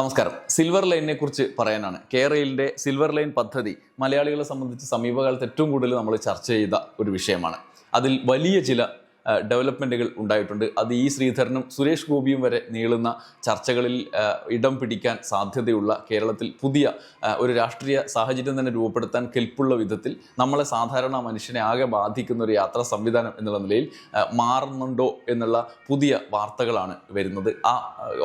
നമസ്കാരം. സിൽവർ ലൈനിനെ കുറിച്ച് പറയാനാണ്. കേരളയിലെ സിൽവർ ലൈൻ പദ്ധതി മലയാളികളെ സംബന്ധിച്ച് സമീപകാലത്ത് ഏറ്റവും കൂടുതൽ നമ്മൾ ചർച്ച ചെയ്ത ഒരു വിഷയമാണ്. അതിൽ വലിയ ചില ഡെവലപ്മെന്റുകൾ ഉണ്ടായിട്ടുണ്ട്. അത് ഈ ശ്രീധരനും സുരേഷ് ഗോപിയും വരെ നീളുന്ന ചർച്ചകളിൽ ഇടം പിടിക്കാൻ സാധ്യതയുള്ള കേരളത്തിൽ പുതിയ ഒരു രാഷ്ട്രീയ സാഹചര്യം തന്നെ രൂപപ്പെടുത്താൻ കെൽപ്പുള്ള വിധത്തിൽ നമ്മളെ സാധാരണ മനുഷ്യനെ ആകെ ബാധിക്കുന്ന ഒരു യാത്രാ സംവിധാനം എന്നുള്ള നിലയിൽ മാറുന്നുണ്ടോ എന്നുള്ള പുതിയ വാർത്തകളാണ് വരുന്നത്. ആ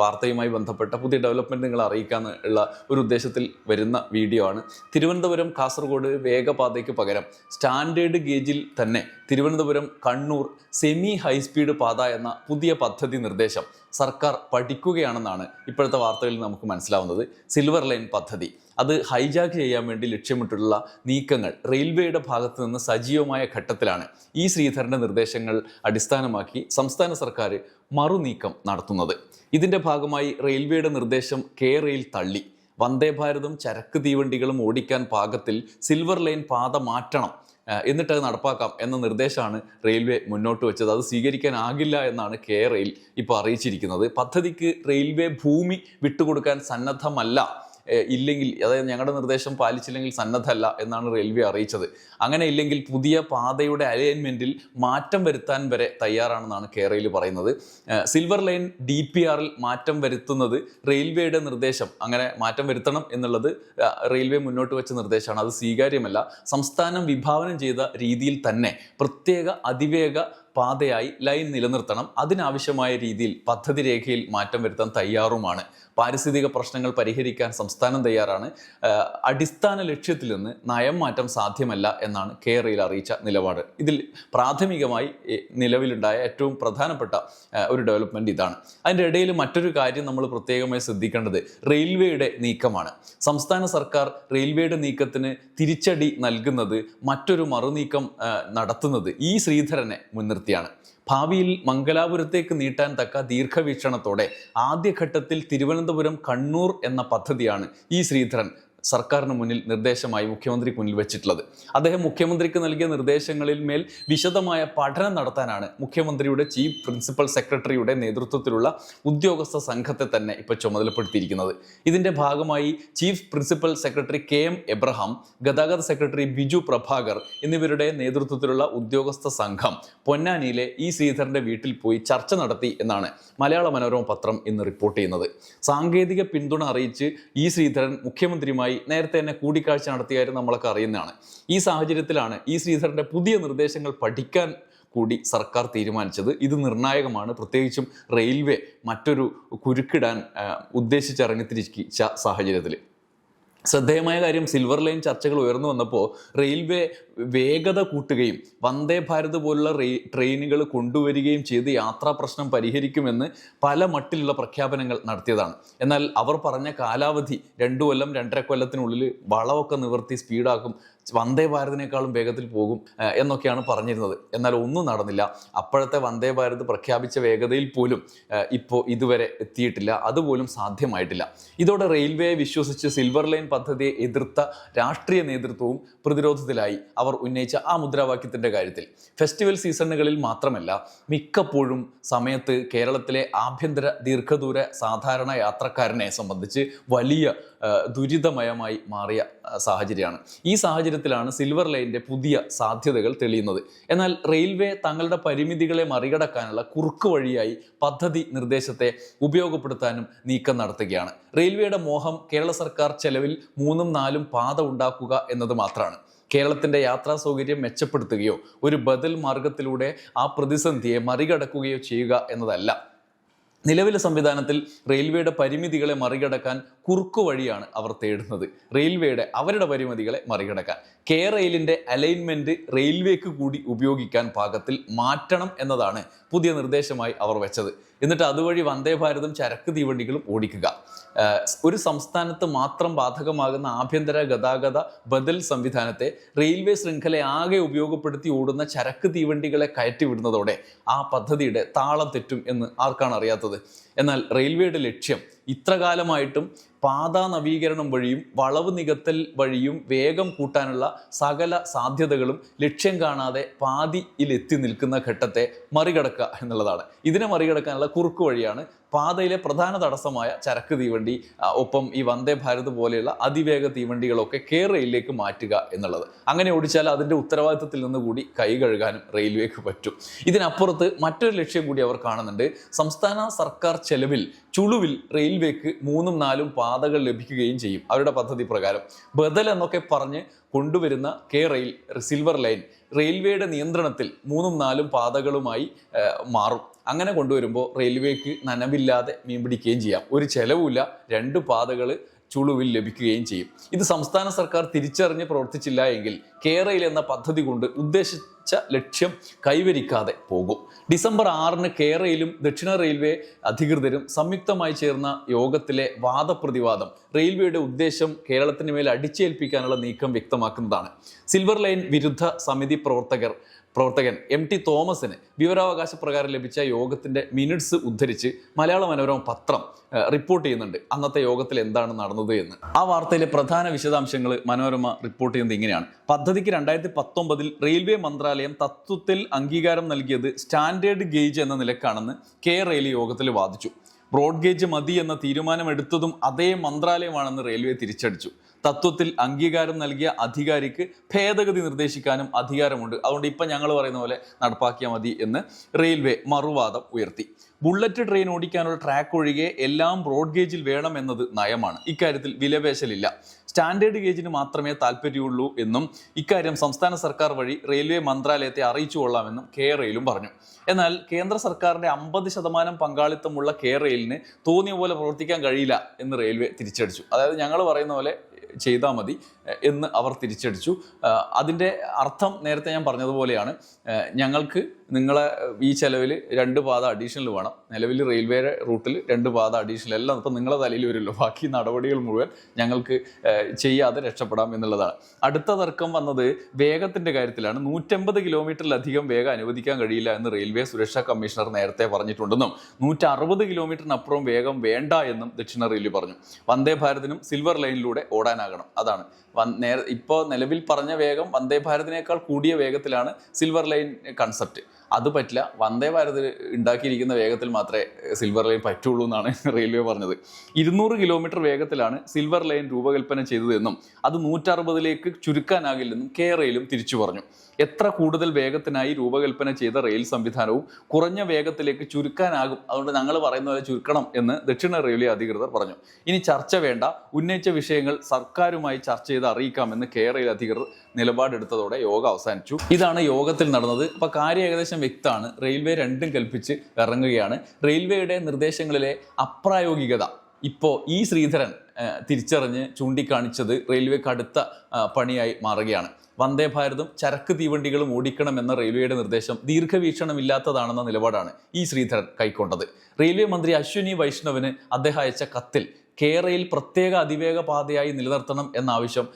വാർത്തയുമായി ബന്ധപ്പെട്ട പുതിയ ഡെവലപ്മെന്റുകൾ അറിയിക്കാന്ന് ഉള്ള ഒരു ഉദ്ദേശത്തിൽ വരുന്ന വീഡിയോ ആണ്. തിരുവനന്തപുരം കാസർഗോഡ് വേഗപാതയ്ക്ക് പകരം സ്റ്റാൻഡേർഡ് ഗേജിൽ തന്നെ തിരുവനന്തപുരം കണ്ണൂർ സെമി ഹൈസ്പീഡ് പാത എന്ന പുതിയ പദ്ധതി നിർദ്ദേശം സർക്കാർ പഠിക്കുകയാണെന്നാണ് ഇപ്പോഴത്തെ വാർത്തകളിൽ നമുക്ക് മനസ്സിലാവുന്നത്. സിൽവർ ലൈൻ പദ്ധതി. അത് ഹൈജാക്ക് ചെയ്യാൻ വേണ്ടി ലക്ഷ്യമിട്ടുള്ള നീക്കങ്ങൾ റെയിൽവേയുടെ ഭാഗത്തു നിന്ന് സജീവമായ ഘട്ടത്തിലാണ് ഈ ശ്രീധരന്റെ നിർദ്ദേശങ്ങൾ അടിസ്ഥാനമാക്കി സംസ്ഥാന സർക്കാർ മറുനീക്കം നടത്തുന്നത്. ഇതിന്റെ ഭാഗമായി റെയിൽവേയുടെ നിർദ്ദേശം കെ റെയിൽ തള്ളി. വന്ദേ ഭാരതും ചരക്ക് തീവണ്ടികളും ഓടിക്കാൻ പാകത്തിൽ സിൽവർ ലൈൻ പാത മാറ്റണം എന്നിട്ട് അത് നടപ്പാക്കാം എന്ന നിർദ്ദേശമാണ് റെയിൽവേ മുന്നോട്ട് വെച്ചത്. അത് സ്വീകരിക്കാനാകില്ല എന്നാണ് കെ റെയിൽ ഇപ്പോൾ അറിയിച്ചിരിക്കുന്നത്. പദ്ധതിക്ക് റെയിൽവേ ഭൂമി വിട്ടുകൊടുക്കാൻ സന്നദ്ധമല്ല. ഇല്ലെങ്കിൽ അതായത് ഞങ്ങളുടെ നിർദ്ദേശം പാലിച്ചില്ലെങ്കിൽ സന്നദ്ധമല്ല എന്നാണ് റെയിൽവേ അറിയിച്ചത്. അങ്ങനെ ഇല്ലെങ്കിൽ പുതിയ പാതയുടെ അലൈൻമെന്റിൽ മാറ്റം വരുത്താൻ വരെ തയ്യാറാണെന്നാണ് കേരളയിൽ പറയുന്നത്. സിൽവർ ലൈൻ ഡി പി ആറിൽ മാറ്റം വരുത്തുന്നത് റെയിൽവേയുടെ നിർദ്ദേശം. അങ്ങനെ മാറ്റം വരുത്തണം എന്നുള്ളത് റെയിൽവേ മുന്നോട്ട് വെച്ച നിർദ്ദേശമാണ്. അത് സ്വീകാര്യമല്ല. സംസ്ഥാനം വിഭാവനം ചെയ്ത രീതിയിൽ തന്നെ പ്രത്യേക അതിവേഗ പാതയായി ലൈൻ നിലനിർത്തണം. അതിനാവശ്യമായ രീതിയിൽ പദ്ധതി രേഖയിൽ മാറ്റം വരുത്താൻ തയ്യാറുമാണ്. പാരിസ്ഥിതിക പ്രശ്നങ്ങൾ പരിഹരിക്കാൻ സംസ്ഥാനം തയ്യാറാണ്. അടിസ്ഥാന ലക്ഷ്യത്തിൽ നിന്ന് നയം മാറ്റം സാധ്യമല്ല എന്നാണ് കേരളയിൽ അറിയിച്ച നിലപാട്. ഇതിൽ പ്രാഥമികമായി നിലവിലുണ്ടായ ഏറ്റവും പ്രധാനപ്പെട്ട ഒരു ഡെവലപ്മെന്റ് ഇതാണ്. അതിന്റെ ഇടയിൽ മറ്റൊരു കാര്യം നമ്മൾ പ്രത്യേകമായി ശ്രദ്ധിക്കേണ്ടത് റെയിൽവേയുടെ നീക്കമാണ്. സംസ്ഥാന സർക്കാർ റെയിൽവേയുടെ നീക്കത്തിന് തിരിച്ചടി നൽകുന്നത് മറ്റൊരു മറുനീക്കം നടത്തുന്നത് ഈ ശ്രീധരനെ മുൻനിർത്തിയാണ്. ഭാവിയിൽ മംഗലാപുരത്തേക്ക് നീട്ടാൻ തക്ക ദീർഘവീക്ഷണത്തോടെ ആദ്യഘട്ടത്തിൽ തിരുവനന്തപുരം കണ്ണൂർ എന്ന പദ്ധതിയാണ് ഈ ശ്രീധരൻ. സർക്കാരിന് മുന്നിൽ നിർദ്ദേശമായി മുഖ്യമന്ത്രിക്ക് മുന്നിൽ വെച്ചിട്ടുള്ളത്. അദ്ദേഹം മുഖ്യമന്ത്രിക്ക് നൽകിയ നിർദ്ദേശങ്ങളിൽ മേൽ വിശദമായ പഠനം നടത്താനാണ് മുഖ്യമന്ത്രിയുടെ ചീഫ് പ്രിൻസിപ്പൽ സെക്രട്ടറിയുടെ നേതൃത്വത്തിലുള്ള ഉദ്യോഗസ്ഥ സംഘത്തെ തന്നെ ഇപ്പോൾ ചുമതലപ്പെടുത്തിയിരിക്കുന്നത്. ഇതിന്റെ ഭാഗമായി chief principal secretary K M Abraham ഗതാഗത സെക്രട്ടറി ബിജു പ്രഭാകർ എന്നിവരുടെ നേതൃത്വത്തിലുള്ള ഉദ്യോഗസ്ഥ സംഘം പൊന്നാനിയിലെ ഇ ശ്രീധരന്റെ വീട്ടിൽ പോയി ചർച്ച നടത്തി എന്നാണ് മലയാള മനോരമ പത്രം ഇന്ന് റിപ്പോർട്ട് ചെയ്യുന്നത്. സാങ്കേതിക പിന്തുണ അറിയിച്ച് ഇ ശ്രീധരൻ മുഖ്യമന്ത്രിയുമായി നേരത്തെ തന്നെ കൂടിക്കാഴ്ച നടത്തിയായിരുന്നു നമ്മളൊക്കെ അറിയുന്നതാണ്. ഈ സാഹചര്യത്തിലാണ് ഈ ശ്രീധരന്റെ പുതിയ നിർദ്ദേശങ്ങൾ പഠിക്കാൻ കൂടി സർക്കാർ തീരുമാനിച്ചത്. ഇത് നിർണായകമാണ്. പ്രത്യേകിച്ചും റെയിൽവേ മറ്റൊരു കുരുക്കിടാൻ ഉദ്ദേശിച്ചിറങ്ങിത്തിരിച്ച സാഹചര്യത്തിൽ ശ്രദ്ധേയമായ കാര്യം സിൽവർ ലൈൻ ചർച്ചകൾ ഉയർന്നു വന്നപ്പോൾ റെയിൽവേ വേഗത കൂട്ടുകയും വന്ദേ ഭാരത് പോലുള്ള ട്രെയിനുകൾ കൊണ്ടുവരികയും ചെയ്ത് യാത്രാ പ്രശ്നം പരിഹരിക്കുമെന്ന് പല മട്ടിലുള്ള പ്രഖ്യാപനങ്ങൾ നടത്തിയതാണ്. എന്നാൽ അവർ പറഞ്ഞ കാലാവധി രണ്ടു കൊല്ലം രണ്ടര കൊല്ലത്തിനുള്ളിൽ വളമൊക്കെ നിവർത്തി സ്പീഡാക്കും വന്ദേ ഭാരതിനേക്കാളും വേഗത്തിൽ പോകും എന്നൊക്കെയാണ് പറഞ്ഞിരുന്നത്. എന്നാൽ ഒന്നും നടന്നില്ല. അപ്പോഴത്തെ വന്ദേ ഭാരത് പ്രഖ്യാപിച്ച വേഗതയിൽ പോലും ഇപ്പോൾ ഇതുവരെ എത്തിയിട്ടില്ല. അതുപോലും സാധ്യമായിട്ടില്ല. ഇതോടെ റെയിൽവേയെ വിശ്വസിച്ച് സിൽവർ ലൈൻ പദ്ധതിയെ എതിർത്ത രാഷ്ട്രീയ നേതൃത്വവും പ്രതിരോധത്തിലായി. അവർ ഉന്നയിച്ച ആ മുദ്രാവാക്യത്തിന്റെ കാര്യത്തിൽ. ഫെസ്റ്റിവൽ സീസണുകളിൽ മാത്രമല്ല മിക്കപ്പോഴും സമയത്ത് കേരളത്തിലെ ആഭ്യന്തര ദീർഘദൂര സാധാരണ യാത്രക്കാരനെ സംബന്ധിച്ച് വലിയ ദുരിതമയമായി മാറിയ സാഹചര്യമാണ്. ഈ സാഹചര്യത്തിലാണ് സിൽവർ ലൈന്റെ പുതിയ സാധ്യതകൾ തെളിയുന്നത്. എന്നാൽ റെയിൽവേ തങ്ങളുടെ പരിമിതികളെ മറികടക്കാനുള്ള കുറുക്ക് വഴിയായി പദ്ധതി നിർദ്ദേശത്തെ ഉപയോഗപ്പെടുത്താനും നീക്കം നടത്തുകയാണ്. റെയിൽവേയുടെ മോഹം കേരള സർക്കാർ ചെലവിൽ മൂന്നും നാലും പാത ഉണ്ടാക്കുക എന്നത് മാത്രമാണ്. കേരളത്തിന്റെ യാത്രാ സൗകര്യം മെച്ചപ്പെടുത്തുകയോ ഒരു ബദൽ മാർഗത്തിലൂടെ ആ പ്രതിസന്ധിയെ മറികടക്കുകയോ ചെയ്യുക എന്നതല്ല. നിലവിലെ സംവിധാനത്തിൽ റെയിൽവേയുടെ പരിമിതികളെ മറികടക്കാൻ കുറുക്കു വഴിയാണ് അവർ തേടുന്നത്. റെയിൽവേയുടെ അവരുടെ പരിമിതികളെ മറികടക്കാൻ. കെ റെയിലിന്റെ അലൈൻമെന്റ് റെയിൽവേക്ക് കൂടി ഉപയോഗിക്കാൻ പാകത്തിൽ മാറ്റണം എന്നതാണ് പുതിയ നിർദ്ദേശമായി അവർ വെച്ചത്. എന്നിട്ട് അതുവഴി വന്ദേ ഭാരതം ചരക്ക് തീവണ്ടികളും ഓടിക്കുക. ഒരു സംസ്ഥാനത്ത് മാത്രം ബാധകമാകുന്ന ആഭ്യന്തര ഗതാഗത ബദൽ സംവിധാനത്തെ റെയിൽവേ ശൃംഖല ആകെ ഉപയോഗപ്പെടുത്തി ഓടുന്ന ചരക്ക് തീവണ്ടികളെ കയറ്റിവിടുന്നതോടെ ആ പദ്ധതിയുടെ താളം തെറ്റും എന്ന് ആർക്കാണ് അറിയാത്തത്? എന്നാൽ റെയിൽവേയുടെ ലക്ഷ്യം ഇത്രകാലമായിട്ടും പാതാ നവീകരണം വഴിയും വളവ് നികത്തൽ വഴിയും വേഗം കൂട്ടാനുള്ള സകല സാധ്യതകളും ലക്ഷ്യം കാണാതെ പാതിയിൽ എത്തി നിൽക്കുന്ന ഘട്ടത്തെ മറികടക്കുക എന്നുള്ളതാണ്. ഇതിനെ മറികടക്കാനുള്ള കുറുക്ക് വഴിയാണ് പാതയിലെ പ്രധാന തടസ്സമായ ചരക്ക് തീവണ്ടി ഒപ്പം ഈ വന്ദേ ഭാരത് പോലെയുള്ള അതിവേഗ തീവണ്ടികളൊക്കെ കെ റെയിലിലേക്ക് മാറ്റുക എന്നുള്ളത്. അങ്ങനെ ഓടിച്ചാൽ അതിന്റെ ഉത്തരവാദിത്തത്തിൽ നിന്ന് കൂടി കൈ കഴുകാനും റെയിൽവേക്ക് പറ്റും. ഇതിനപ്പുറത്ത് മറ്റൊരു ലക്ഷ്യം കൂടി അവർ കാണുന്നുണ്ട്. സംസ്ഥാന സർക്കാർ ചെലവിൽ ചുളുവിൽ റെയിൽവേക്ക് മൂന്നും നാലും പാതകൾ ലഭിക്കുകയും ചെയ്യും. അവരുടെ പദ്ധതി പ്രകാരം ബദൽ എന്നൊക്കെ പറഞ്ഞ് കൊണ്ടുവരുന്ന കെ റെയിൽ സിൽവർ ലൈൻ റെയിൽവേയുടെ നിയന്ത്രണത്തിൽ മൂന്നും നാലും പാതകളുമായി മാറും. അങ്ങനെ കൊണ്ടുവരുമ്പോൾ റെയിൽവേക്ക് നനവില്ലാതെ മീൻ പിടിക്കുകയും ചെയ്യാം. ഒരു ചെലവുമില്ല രണ്ട് പാതകൾ ചുളുവിൽ ലഭിക്കുകയും ചെയ്യും. ഇത് സംസ്ഥാന സർക്കാർ തിരിച്ചറിഞ്ഞ് പ്രവർത്തിച്ചില്ല എങ്കിൽ കേരയിൽ എന്ന പദ്ധതി കൊണ്ട് ഉദ്ദേശിച്ച ലക്ഷ്യം കൈവരിക്കാതെ പോകും. ഡിസംബർ ആറിന് കേരയിലും ദക്ഷിണ റെയിൽവേ അധികൃതരും സംയുക്തമായി ചേർന്ന യോഗത്തിലെ വാദപ്രതിവാദം റെയിൽവേയുടെ ഉദ്ദേശം കേരളത്തിന് മേൽ അടിച്ചേൽപ്പിക്കാനുള്ള നീക്കം വ്യക്തമാക്കുന്നതാണ്. സിൽവർ ലൈൻ വിരുദ്ധ സമിതി പ്രവർത്തകർ പ്രവർത്തകൻ എം ടി തോമസിന് വിവരാവകാശ പ്രകാരം ലഭിച്ച യോഗത്തിന്റെ മിനിറ്റ്സ് ഉദ്ധരിച്ച് മലയാള മനോരമ പത്രം റിപ്പോർട്ട് ചെയ്യുന്നുണ്ട്. അന്നത്തെ യോഗത്തിൽ എന്താണ് നടന്നത് എന്ന്. ആ വാർത്തയിലെ പ്രധാന വിശദാംശങ്ങൾ മനോരമ റിപ്പോർട്ട് ചെയ്യുന്നത് ഇങ്ങനെയാണ്. പദ്ധതിക്ക് രണ്ടായിരത്തി പത്തൊമ്പതിൽ റെയിൽവേ മന്ത്രാലയം തത്വത്തിൽ അംഗീകാരം നൽകിയത് സ്റ്റാൻഡേർഡ് ഗേജ് എന്ന നിലക്കാണെന്ന് കെ റെയിൽ യോഗത്തിൽ വാദിച്ചു. ബ്രോഡ് ഗേജ് മതി എന്ന തീരുമാനമെടുത്തതും അതേ മന്ത്രാലയമാണെന്ന് റെയിൽവേ തിരിച്ചടിച്ചു. തത്വത്തിൽ അംഗീകാരം നൽകിയ അധികാരിക്ക് ഭേദഗതി നിർദ്ദേശിക്കാനും അധികാരമുണ്ട്. അതുകൊണ്ട് ഇപ്പം ഞങ്ങൾ പറയുന്ന പോലെ നടപ്പാക്കിയാൽ മതി എന്ന് റെയിൽവേ മറുവാദം ഉയർത്തി. ബുള്ളറ്റ് ട്രെയിൻ ഓടിക്കാനുള്ള ട്രാക്ക് ഒഴികെ എല്ലാം ബ്രോഡ് ഗേജിൽ വേണം എന്നത് നയമാണ്. ഇക്കാര്യത്തിൽ വിലപേശലില്ല. സ്റ്റാൻഡേർഡ് ഗേജിന് മാത്രമേ താല്പര്യമുള്ളൂ എന്നും ഇക്കാര്യം സംസ്ഥാന സർക്കാർ വഴി റെയിൽവേ മന്ത്രാലയത്തെ അറിയിച്ചു കൊള്ളാമെന്നും കെ റെയിലും പറഞ്ഞു. എന്നാൽ കേന്ദ്ര സർക്കാരിന്റെ അമ്പത് ശതമാനം പങ്കാളിത്തമുള്ള കെ റെയിലിന് തോന്നിയ പോലെ പ്രവർത്തിക്കാൻ കഴിയില്ല എന്ന് റെയിൽവേ തിരിച്ചടിച്ചു. അതായത് ഞങ്ങൾ പറയുന്ന പോലെ ചെയ്താൽ മതി എന്ന് അവർ തിരിച്ചടിച്ചു. അതിന്റെ അർത്ഥം നേരത്തെ ഞാൻ പറഞ്ഞതുപോലെയാണ്. ഞങ്ങൾക്ക് നിങ്ങളെ ഈ ചിലവിൽ രണ്ട് പാത അഡീഷണൽ വേണം. നിലവിൽ റെയിൽവേ റൂട്ടിൽ രണ്ട് പാത അഡീഷണൽ എല്ലാം ഇപ്പം നിങ്ങളെ തലയിൽ വരുമല്ലോ ബാക്കി നടപടികൾ മുഴുവൻ ഞങ്ങൾക്ക് ചെയ്യാതെ രക്ഷപ്പെടാം എന്നുള്ളതാണ്. അടുത്ത തർക്കം വന്നത് വേഗത്തിന്റെ കാര്യത്തിലാണ്. നൂറ്റമ്പത് കിലോമീറ്ററിലധികം വേഗം അനുവദിക്കാൻ കഴിയില്ല എന്ന് റെയിൽവേ സുരക്ഷാ കമ്മീഷണർ നേരത്തെ പറഞ്ഞിട്ടുണ്ടെന്നും നൂറ്റി അറുപത് കിലോമീറ്ററിനപ്പുറം വേഗം വേണ്ട എന്നും ദക്ഷിണ റെയിൽവേ പറഞ്ഞു. വന്ദേ ഭാരതിനും സിൽവർ ലൈനിലൂടെ ഓടാനാകണം. അതാണ്. ഇപ്പോൾ നിലവിൽ പറഞ്ഞ വേഗം വന്ദേ ഭാരതിനേക്കാൾ കൂടിയ വേഗത്തിലാണ് സിൽവർ ലൈൻ കൺസെപ്റ്റ് അത് പറ്റില്ല. വന്ദേ ഭാരത് ഉണ്ടാക്കിയിരിക്കുന്ന വേഗത്തിൽ മാത്രമേ സിൽവർ ലൈൻ പറ്റുള്ളൂ എന്നാണ് റെയിൽവേ പറഞ്ഞത്. ഇരുന്നൂറ് കിലോമീറ്റർ വേഗത്തിലാണ് സിൽവർ ലൈൻ രൂപകൽപ്പന ചെയ്തതെന്നും അത് നൂറ്ററുപതിലേക്ക് ചുരുക്കാനാകില്ലെന്നും കെ റെയിലും തിരിച്ചു പറഞ്ഞു. എത്ര കൂടുതൽ വേഗത്തിനായി രൂപകൽപ്പന ചെയ്ത റെയിൽ സംവിധാനവും കുറഞ്ഞ വേഗത്തിലേക്ക് ചുരുക്കാനാകും. അതുകൊണ്ട് ഞങ്ങൾ പറയുന്ന പോലെ ചുരുക്കണം എന്ന് ദക്ഷിണ റെയിൽവേ അധികൃതർ പറഞ്ഞു. ഇനി ചർച്ച വേണ്ട. ഉന്നയിച്ച വിഷയങ്ങൾ സർക്കാരുമായി ചർച്ച ചെയ്ത് അറിയിക്കാമെന്ന് കെ റെയിൽ അധികൃതർ നിലപാടെടുത്തതോടെ യോഗം അവസാനിച്ചു. ഇതാണ് യോഗത്തിൽ നടന്നത്. അപ്പൊ കാര്യം ഏകദേശം വ്യക്തമാണ് റെയിൽവേ രണ്ടും കൽപ്പിച്ച് ഇറങ്ങുകയാണ് റെയിൽവേയുടെ നിർദ്ദേശങ്ങളിലെ അപ്രായോഗികത. ഇപ്പോൾ ഈ ശ്രീധരൻ തിരിച്ചറിഞ്ഞ് ചൂണ്ടിക്കാണിച്ചത് റെയിൽവേക്ക് അടുത്ത പണിയായി മാറുകയാണ്. വന്ദേ ഭാരതും ചരക്ക് തീവണ്ടികളും ഓടിക്കണമെന്ന റെയിൽവേയുടെ നിർദ്ദേശം ദീർഘവീക്ഷണമില്ലാത്തതാണെന്ന നിലപാടാണ് ഈ ശ്രീധരൻ കൈക്കൊണ്ടത്. റെയിൽവേ മന്ത്രി അശ്വിനി വൈഷ്ണവിന് അദ്ദേഹം അയച്ച കത്തിൽ കേരയിൽ പ്രത്യേക അതിവേഗ പാതയായി നിലനിർത്തണം എന്ന ആവശ്യം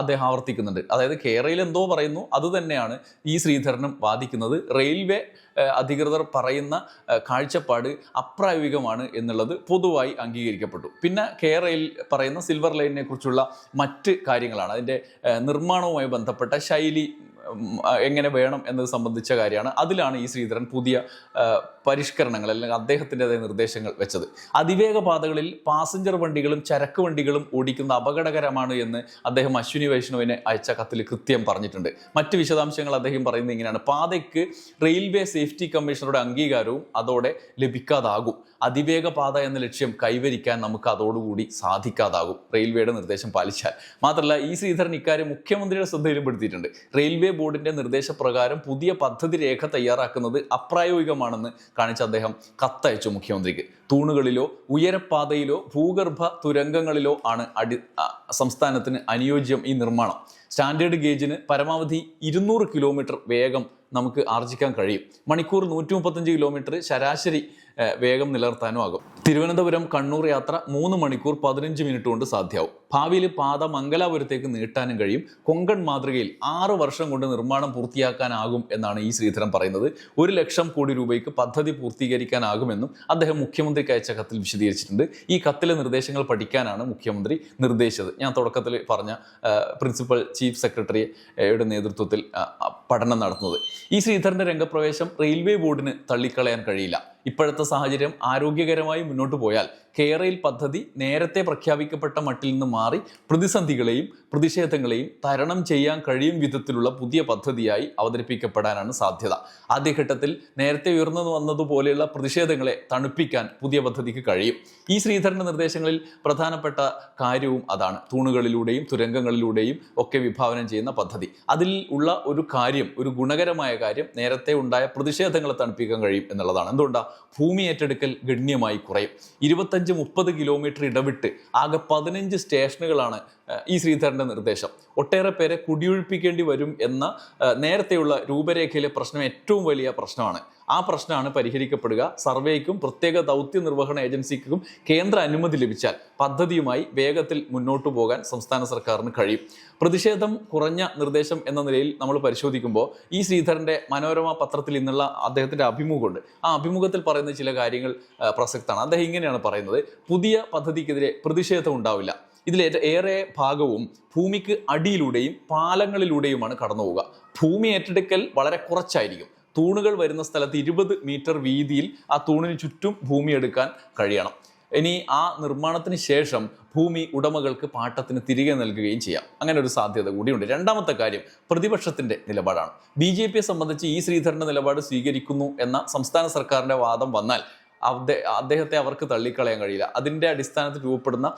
അദ്ദേഹം ആവർത്തിക്കുന്നുണ്ട്. അതായത് കേരയിൽ എന്തോ പറയുന്നു അതുതന്നെയാണ് ഈ ശ്രീധരനും വാദിക്കുന്നത്. റെയിൽവേ അധികൃതർ പറയുന്ന കാഴ്ചപ്പാട് അപ്രായോഗികമാണ് എന്നുള്ളത് പൊതുവായി അംഗീകരിക്കപ്പെട്ടു. പിന്നെ കേരയിൽ പറയുന്ന സിൽവർ ലൈനിനെ കുറിച്ചുള്ള മറ്റ് കാര്യങ്ങളാണ്. അതിന്റെ നിർമ്മാണവുമായി ബന്ധപ്പെട്ട ശൈലി എങ്ങനെ വേണം എന്നത് സംബന്ധിച്ച കാര്യമാണ്. അതിലാണ് ഈ ശ്രീധരൻ പുതിയ പരിഷ്കരണങ്ങൾ അല്ലെങ്കിൽ അദ്ദേഹത്തിന്റെതായ നിർദ്ദേശങ്ങൾ വെച്ചത്. അതിവേഗ പാതകളിൽ പാസഞ്ചർ വണ്ടികളും ചരക്ക് വണ്ടികളും ഓടിക്കുന്ന അപകടകരമാണ് എന്ന് അദ്ദേഹം അശ്വിനി വൈഷ്ണവിനെ അയച്ച കത്തിൽ കൃത്യം പറഞ്ഞിട്ടുണ്ട്. മറ്റ് വിശദാംശങ്ങൾ അദ്ദേഹം പറയുന്നത് ഇങ്ങനെയാണ്. പാതയ്ക്ക് റെയിൽവേ സേഫ്റ്റി കമ്മീഷണറുടെ അംഗീകാരവും അതോടെ ലഭിക്കാതാകും. അതിവേഗ പാത എന്ന ലക്ഷ്യം കൈവരിക്കാൻ നമുക്ക് അതോടുകൂടി സാധിക്കാതാകും. റെയിൽവേയുടെ നിർദ്ദേശം പാലിച്ചാൽ. മാത്രമല്ല ഈ ശ്രീധരൻ ഇക്കാര്യം മുഖ്യമന്ത്രിയുടെ ശ്രദ്ധയിലും പെടുത്തിയിട്ടുണ്ട് റെയിൽവേ ബോർഡിന്റെ നിർദ്ദേശപ്രകാരം പുതിയ പദ്ധതി രേഖ തയ്യാറാക്കുന്നത് അപ്രായോഗികമാണെന്ന് കാണിച്ച അദ്ദേഹം കത്തയച്ചു മുഖ്യമന്ത്രിക്ക്. തൂണുകളിലോ ഉയരപ്പാതയിലോ ഭൂഗർഭ തുരങ്കങ്ങളിലോ ആണ് അടി സംസ്ഥാനത്തിന് അനുയോജ്യം ഈ നിർമ്മാണം. സ്റ്റാൻഡേർഡ് ഗേജിന് പരമാവധി ഇരുന്നൂറ് കിലോമീറ്റർ വേഗം നമുക്ക് ആർജിക്കാൻ കഴിയും. മണിക്കൂർ നൂറ്റി മുപ്പത്തഞ്ച് കിലോമീറ്റർ ശരാശരി വേഗം നിലനിർത്താനും ആകും. തിരുവനന്തപുരം കണ്ണൂർ യാത്ര മൂന്ന് മണിക്കൂർ പതിനഞ്ച് മിനിറ്റ് കൊണ്ട് സാധ്യമാവും ഭാവിയിൽ പാത മംഗലാപുരത്തേക്ക് നീട്ടാനും കഴിയും. കൊങ്കൺ മാതൃകയിൽ ആറ് വർഷം കൊണ്ട് നിർമ്മാണം പൂർത്തിയാക്കാനാകും എന്നാണ് ഈ ശ്രീധരൻ പറയുന്നത്. ഒരു ലക്ഷം കോടി രൂപയ്ക്ക് പദ്ധതി പൂർത്തീകരിക്കാനാകുമെന്നും അദ്ദേഹം മുഖ്യമന്ത്രിക്ക് അയച്ച കത്തിൽ വിശദീകരിച്ചിട്ടുണ്ട്. ഈ കത്തിലെ നിർദ്ദേശങ്ങൾ പഠിക്കാനാണ് മുഖ്യമന്ത്രി നിർദ്ദേശിച്ചത്. ഞാൻ തുടക്കത്തിൽ പറഞ്ഞ പ്രിൻസിപ്പൽ ചീഫ് സെക്രട്ടറിയുടെ നേതൃത്വത്തിൽ പഠനം നടത്തുന്നത്. ഈ ശ്രീധരന്റെ രംഗപ്രവേശം റെയിൽവേ ബോർഡിന് തള്ളിക്കളയാൻ കഴിയില്ല. ഇപ്പോഴത്തെ സാഹചര്യം ആരോഗ്യകരമായി മുന്നോട്ട് പോയാൽ കേരയിൽ പദ്ധതി നേരത്തെ പ്രഖ്യാപിക്കപ്പെട്ട മട്ടിൽ നിന്ന് മാറി പ്രതിസന്ധികളെയും പ്രതിഷേധങ്ങളെയും തരണം ചെയ്യാൻ കഴിയും വിധത്തിലുള്ള പുതിയ പദ്ധതിയായി അവതരിപ്പിക്കപ്പെടാനാണ് സാധ്യത. ആദ്യഘട്ടത്തിൽ നേരത്തെ ഉയർന്നു വന്നതുപോലെയുള്ള പ്രതിഷേധങ്ങളെ തണുപ്പിക്കാൻ പുതിയ പദ്ധതിക്ക് കഴിയും. ഈ ശ്രീധരന്റെ നിർദ്ദേശങ്ങളിൽ പ്രധാനപ്പെട്ട കാര്യവും അതാണ്. തൂണുകളിലൂടെയും തുരങ്കങ്ങളിലൂടെയും ഒക്കെ വിഭാവനം ചെയ്യുന്ന പദ്ധതി. അതിൽ ഉള്ള ഒരു കാര്യം ഒരു ഗുണകരമായ കാര്യം നേരത്തെ ഉണ്ടായ പ്രതിഷേധങ്ങളെ തണുപ്പിക്കാൻ കഴിയും എന്നുള്ളതാണ്. എന്തുകൊണ്ടാണ് ഭൂമി ഏറ്റെടുക്കൽ ഗണ്യമായി കുറയും. ഇരുപത്തഞ്ച് മുപ്പത് കിലോമീറ്റർ ഇടവിട്ട് ആകെ പതിനഞ്ച് സ്റ്റേഷനുകളാണ് ഈ ഈ ശ്രീധരന്റെ നിർദ്ദേശം. ഒട്ടേറെ പേരെ കുടിയൊഴിപ്പിക്കേണ്ടി വരും എന്ന നേരത്തെയുള്ള രൂപരേഖയിലെ പ്രശ്നം ഏറ്റവും വലിയ പ്രശ്നമാണ്. ആ പ്രശ്നമാണ് പരിഹരിക്കപ്പെടുക. സർവേക്കും പ്രത്യേക ദൗത്യ നിർവഹണ ഏജൻസിക്കും കേന്ദ്ര അനുമതി ലഭിച്ചാൽ പദ്ധതിയുമായി വേഗത്തിൽ മുന്നോട്ടു പോകാൻ സംസ്ഥാന സർക്കാരിന് കഴിയും. പ്രതിഷേധം കുറഞ്ഞ നിർദ്ദേശം എന്ന നിലയിൽ നമ്മൾ പരിശോധിക്കുമ്പോൾ ഈ ശ്രീധരന്റെ മനോരമ പത്രത്തിൽ ഇന്നുള്ള അദ്ദേഹത്തിന്റെ അഭിമുഖമുണ്ട്. ആ അഭിമുഖത്തിൽ പറയുന്ന ചില കാര്യങ്ങൾ പ്രസക്തമാണ്. അദ്ദേഹം ഇങ്ങനെയാണ് പറയുന്നത്. പുതിയ പദ്ധതിക്കെതിരെ പ്രതിഷേധം ഉണ്ടാവില്ല. ഇതിൽ ഏറെ ഭാഗവും ഭൂമിക്ക് അടിയിലൂടെയും പാലങ്ങളിലൂടെയുമാണ് കടന്നു പോവുക. ഭൂമി ഏറ്റെടുക്കൽ വളരെ കുറച്ചായിരിക്കും. തൂണുകൾ വരുന്ന സ്ഥലത്ത് ഇരുപത് മീറ്റർ വീതിയിൽ ആ തൂണിന് ചുറ്റും ഭൂമി എടുക്കാൻ കഴിയണം. ഇനി ആ നിർമ്മാണത്തിന് ശേഷം ഭൂമി ഉടമകൾക്ക് പാട്ടത്തിന് തിരികെ നൽകുകയും ചെയ്യാം. അങ്ങനെ ഒരു സാധ്യത കൂടിയുണ്ട്. രണ്ടാമത്തെ കാര്യം പ്രതിപക്ഷത്തിന്റെ നിലപാടാണ്. ബി ജെ പിയെ സംബന്ധിച്ച് ഈ ശ്രീധരന്റെ നിലപാട് സ്വീകരിക്കുന്നു എന്ന സംസ്ഥാന സർക്കാരിന്റെ വാദം വന്നാൽ അദ്ദേഹത്തെ അവർക്ക് തള്ളിക്കളയാൻ കഴിയില്ല. അതിന്റെ അടിസ്ഥാനത്തിൽ രൂപപ്പെടുന്ന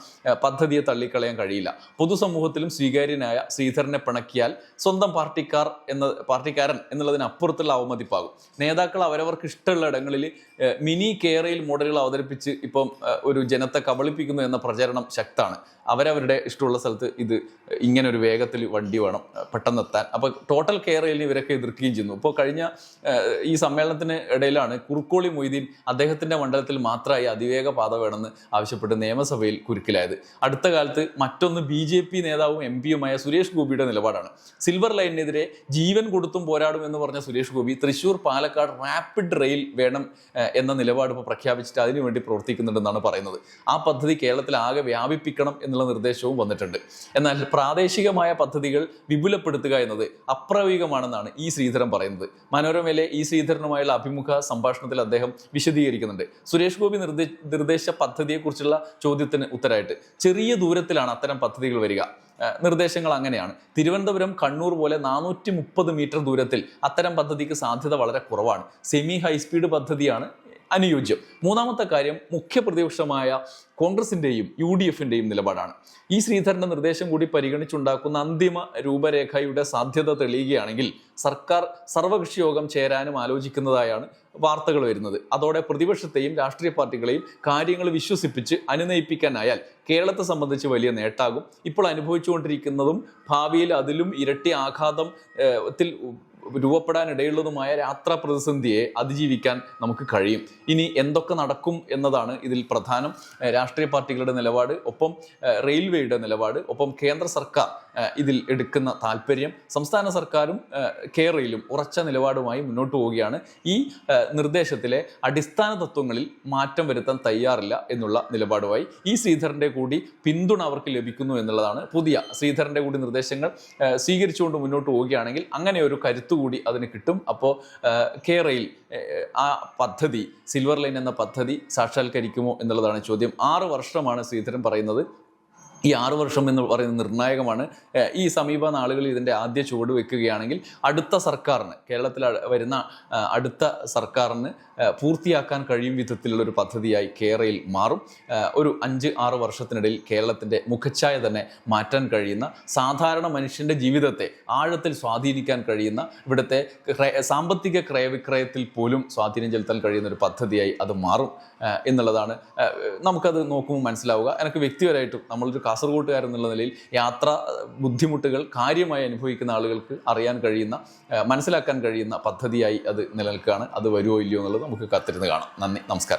പദ്ധതിയെ തള്ളിക്കളയാൻ കഴിയില്ല. പൊതുസമൂഹത്തിലും സ്വീകാര്യനായ ശ്രീധരനെ പിണക്കിയാൽ സ്വന്തം പാർട്ടിക്കാർ എന്ന പാർട്ടിക്കാരൻ എന്നുള്ളതിനപ്പുറത്തുള്ള അവമതിപ്പാകും. നേതാക്കൾ അവരവർക്ക് ഇഷ്ടമുള്ള ഇടങ്ങളിൽ മിനി കേരയിൽ മോഡലുകൾ അവതരിപ്പിച്ച് ഇപ്പം ഒരു ജനത്തെ കബളിപ്പിക്കുന്നു എന്ന പ്രചരണം ശക്തമാണ്. അവരവരുടെ ഇഷ്ടമുള്ള സ്ഥലത്ത് ഇത് ഇങ്ങനെ ഒരു വേഗത്തിൽ വണ്ടി വേണം പെട്ടെന്ന് എത്താൻ അപ്പോൾ ടോട്ടൽ കേരയിൽ ഇവരൊക്കെ എതിർക്കുകയും ചെയ്യുന്നു. ഇപ്പോൾ കഴിഞ്ഞ ഈ സമ്മേളനത്തിന് ഇടയിലാണ് കുറുക്കോളി മൊയ്തീൻ അദ്ദേഹത്തിന്റെ മണ്ഡലത്തിൽ മാത്രമായി അതിവേഗ പാത വേണമെന്ന് ആവശ്യപ്പെട്ട് നിയമസഭയിൽ കുരുക്കിലായത്. അടുത്ത കാലത്ത് മറ്റൊന്ന് ബി ജെ പി നേതാവും എം പിയുമായ സുരേഷ് ഗോപിയുടെ നിലപാടാണ്. സിൽവർ ലൈനിനെതിരെ ജീവൻ കൊടുത്തും പോരാടും എന്ന് പറഞ്ഞ സുരേഷ് ഗോപി തൃശൂർ പാലക്കാട് റാപ്പിഡ് റെയിൽ വേണം എന്ന നിലപാട് ഇപ്പോൾ പ്രഖ്യാപിച്ചിട്ട് അതിനുവേണ്ടി പ്രവർത്തിക്കുന്നുണ്ടെന്നാണ് പറയുന്നത്. ആ പദ്ധതി കേരളത്തിൽ ആകെ വ്യാപിപ്പിക്കണം എന്നുള്ള നിർദ്ദേശവും വന്നിട്ടുണ്ട്. എന്നാൽ പ്രാദേശികമായ പദ്ധതികൾ വിപുലപ്പെടുത്തുക എന്നത് അപ്രായോഗികമാണെന്നാണ് ഇ ശ്രീധരൻ പറയുന്നത്. മനോരമയിലെ ഇ ശ്രീധരനുമായുള്ള അഭിമുഖ സംഭാഷണത്തിൽ അദ്ദേഹം വിശദീകരിക്കുന്നുണ്ട്. സുരേഷ് ഗോപി നിർദ്ദേ നിർദ്ദേശ പദ്ധതിയെക്കുറിച്ചുള്ള ചോദ്യത്തിന് ഉത്തരമായിട്ട് ചെറിയ ദൂരത്തിലാണ് അത്തരം പദ്ധതികൾ വരിക. നിർദ്ദേശങ്ങൾ അങ്ങനെയാണ്. തിരുവനന്തപുരം കണ്ണൂർ പോലെ നാനൂറ്റി മുപ്പത് മീറ്റർ ദൂരത്തിൽ അത്തരം പദ്ധതിക്ക് സാധ്യത വളരെ കുറവാണ്. സെമി ഹൈസ്പീഡ് പദ്ധതിയാണ് അനുയോജ്യം. മൂന്നാമത്തെ കാര്യം മുഖ്യപ്രതിപക്ഷമായ കോൺഗ്രസിന്റെയും യു ഡി എഫിന്റെയും നിലപാടാണ്. ഈ ശ്രീധരന്റെ നിർദ്ദേശം കൂടി പരിഗണിച്ചുണ്ടാക്കുന്ന അന്തിമ രൂപരേഖയുടെ സാധ്യത തെളിയുകയാണെങ്കിൽ സർക്കാർ സർവകക്ഷി യോഗം ചേരാനും ആലോചിക്കുന്നതായാണ് വാർത്തകൾ വരുന്നത്. അതോടെ പ്രതിപക്ഷത്തെയും രാഷ്ട്രീയ പാർട്ടികളെയും കാര്യങ്ങൾ വിശ്വസിപ്പിച്ച് അനുനയിപ്പിക്കാനായാൽ കേരളത്തെ സംബന്ധിച്ച് വലിയ നേട്ടാകും. ഇപ്പോൾ അനുഭവിച്ചുകൊണ്ടിരിക്കുന്നതും ഭാവിയിൽ അതിലും ഇരട്ടി ആഘാതം ത്തിൽ രൂപപ്പെടാനിടയുള്ളതുമായ യാത്രാ പ്രതിസന്ധിയെ അതിജീവിക്കാൻ നമുക്ക് കഴിയും. ഇനി എന്തൊക്കെ നടക്കും എന്നതാണ് ഇതിൽ പ്രധാനം. രാഷ്ട്രീയ പാർട്ടികളുടെ നിലപാട് ഒപ്പം റെയിൽവേയുടെ നിലപാട് ഒപ്പം കേന്ദ്ര സർക്കാർ ഇതിൽ എടുക്കുന്ന താല്പര്യം സംസ്ഥാന സർക്കാരും കേരളയിലും ഉറച്ച നിലപാടുമായി മുന്നോട്ട് പോവുകയാണ്. ഈ നിർദ്ദേശത്തിലെ അടിസ്ഥാന തത്വങ്ങളിൽ മാറ്റം വരുത്താൻ തയ്യാറില്ല എന്നുള്ള നിലപാടുമായി. ഈ ശ്രീധരന്റെ കൂടി പിന്തുണ അവർക്ക് ലഭിക്കുന്നു എന്നുള്ളതാണ് പുതിയ ശ്രീധരന്റെ കൂടി നിർദ്ദേശങ്ങൾ. സ്വീകരിച്ചുകൊണ്ട് മുന്നോട്ട് പോവുകയാണെങ്കിൽ അങ്ങനെ ഒരു കരുത്തു കൂടി അതിന് കിട്ടും. അപ്പോൾ കേരയിൽ ആ പദ്ധതി സിൽവർ ലൈൻ എന്ന പദ്ധതി സാക്ഷാത്കരിക്കുമോ എന്നുള്ളതാണ് ചോദ്യം. ആറ് വർഷമാണ് ശ്രീധരൻ പറയുന്നത്. ഈ ആറു വർഷം എന്ന് പറയുന്നത് നിർണായകമാണ്. ഈ സമീപ നാളുകളിൽ ഇതിന്റെ ആദ്യ ചുവട് വെക്കുകയാണെങ്കിൽ അടുത്ത സർക്കാരിന് കേരളത്തിൽ വരുന്ന അടുത്ത സർക്കാരിന് പൂർത്തിയാക്കാൻ കഴിയും വിധത്തിലുള്ള ഒരു പദ്ധതിയായി കേരളയിൽ മാറും. ഒരു അഞ്ച് ആറ് വർഷത്തിനിടയിൽ കേരളത്തിന്റെ മുഖച്ഛായ തന്നെ മാറ്റാൻ കഴിയുന്ന സാധാരണ മനുഷ്യന്റെ ജീവിതത്തെ ആഴത്തിൽ സ്വാധീനിക്കാൻ കഴിയുന്ന ഇവിടുത്തെ സാമ്പത്തിക ക്രയവിക്രയത്തിൽ പോലും സ്വാധീനം ചെലുത്താൻ കഴിയുന്ന ഒരു പദ്ധതിയായി അത് മാറും എന്നുള്ളതാണ്. നമുക്കത് നോക്കുമ്പോൾ മനസ്സിലാവുക. എനിക്ക് വ്യക്തിപരമായിട്ടും നമ്മളൊരു കാസർഗോട്ടുകാരൻ എന്നുള്ള നിലയിൽ യാത്ര ബുദ്ധിമുട്ടുകൾ കാര്യമായി അനുഭവിക്കുന്ന ആളുകൾക്ക് അറിയാൻ കഴിയുന്ന മനസ്സിലാക്കാൻ കഴിയുന്ന പദ്ധതിയായി അത് നിലനിൽക്കുകയാണ്. അത് വരുമോ ഇല്ലയോ എന്നുള്ളത് നമുക്ക് കാത്തിരുന്ന് കാണാം. നന്ദി. നമസ്കാരം.